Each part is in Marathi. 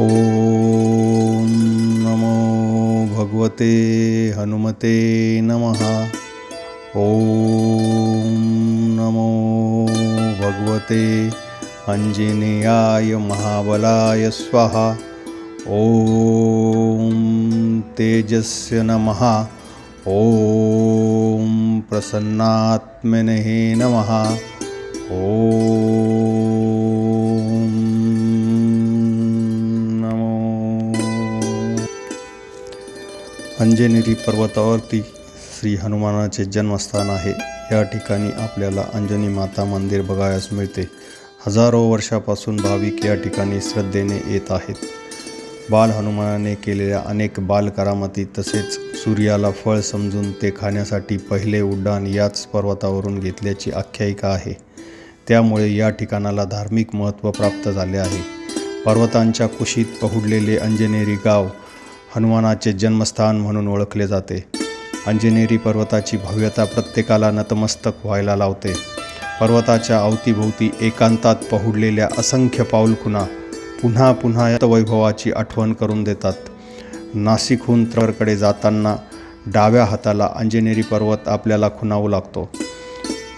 ॐ नमो भगवते हनुमते नमः। ॐ नमो भगवते अञ्जनेयाय महाबलाय स्वाहा। ॐ तेजस्य नमः। ॐ प्रसन्नात्मने नमः। ॐ अंजनेरी पर्वतावरती श्री हनुमानाचे जन्मस्थान आहे. या ठिकाणी आपल्याला अंजनी माता मंदिर बघायला मिळते. हजारो वर्षापासून भाविक या ठिकाणी श्रद्धेने येत आहेत. बाल हनुमानाने केलेल्या अनेक बाल करामती तसेच सूर्याला फळ समजून ते खाण्यासाठी पहिले उड्डाण याच पर्वतावरून घेतल्याची आख्यायिका आहे. त्यामुळे या ठिकाणाला धार्मिक महत्त्व प्राप्त झाले आहे. पर्वतांच्या कुशीत पहुडलेले अंजनेरी गाव हनुमानाचे जन्मस्थान म्हणून ओळखले जाते. अंजनेरी पर्वताची भव्यता प्रत्येकाला नतमस्तक व्हायला लावते. पर्वताच्या अवतीभोवती एकांतात पहुडलेल्या असंख्य पाऊलखुणा पुन्हा पुन्हा या वैभवाची आठवण करून देतात. नाशिकहून त्रकडे जाताना डाव्या हाताला अंजनेरी पर्वत आपल्याला खुणावू लागतो.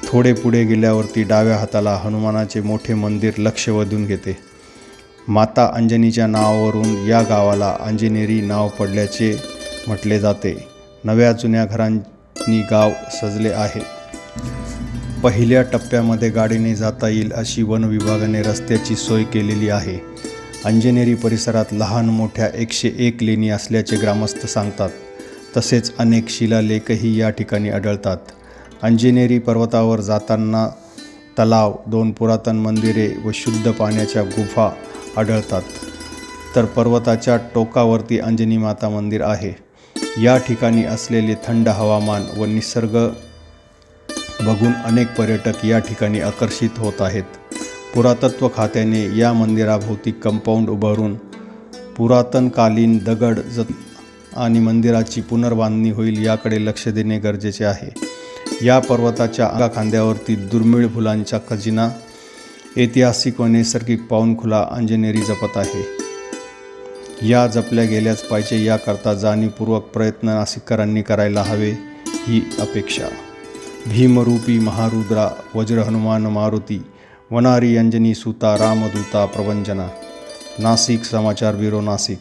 थोडे पुढे गेल्यावरती डाव्या हाताला हनुमानाचे मोठे मंदिर लक्ष वेधून घेते. माता अंजनीच्या नावावरून या गावाला अंजनेरी नाव पडल्याचे म्हटले जाते. नव्या जुन्या घरांनी गाव सजले आहे. पहिल्या टप्प्यामध्ये गाडीने जाता येईल अशी वन विभागाने रस्त्याची सोय केलेली आहे. अंजनेरी परिसरात लहान मोठ्या एकशे एक लेणी असल्याचे ग्रामस्थ सांगतात. तसेच अनेक शिलालेखही या ठिकाणी आढळतात. अंजनेरी पर्वतावर जाताना तलाव दोन पुरातन मंदिरे व शुद्ध पाण्याच्या गुफा आढळतात. तर पर्वताच्या टोकावरती अंजनी माता मंदिर आहे. या ठिकाणी असलेले थंड हवामान व निसर्ग बघून अनेक पर्यटक या ठिकाणी आकर्षित होत आहेत. पुरातत्व खात्याने या मंदिराभोवती कंपाऊंड उभारून पुरातनकालीन दगड जत आणि मंदिराची पुनर्बांधणी होईल याकडे लक्ष देणे गरजेचे आहे. या पर्वताच्या अंगा खांद्यावरती दुर्मिळ फुलांचा खजिना ऐतिहासिक व नैसर्गिक पाऊनखुला अंजनेरी जपत आहे. या जपल्या गेल्याच पाहिजे याकरता जाणीवपूर्वक प्रयत्न नाशिककरांनी करायला हवे ही अपेक्षा. भीमरूपी महारुद्रा वज्र हनुमान मारुती वनारी अंजनी सुता रामदूता प्रवंजना. नाशिक समाचार ब्युरो नाशिक.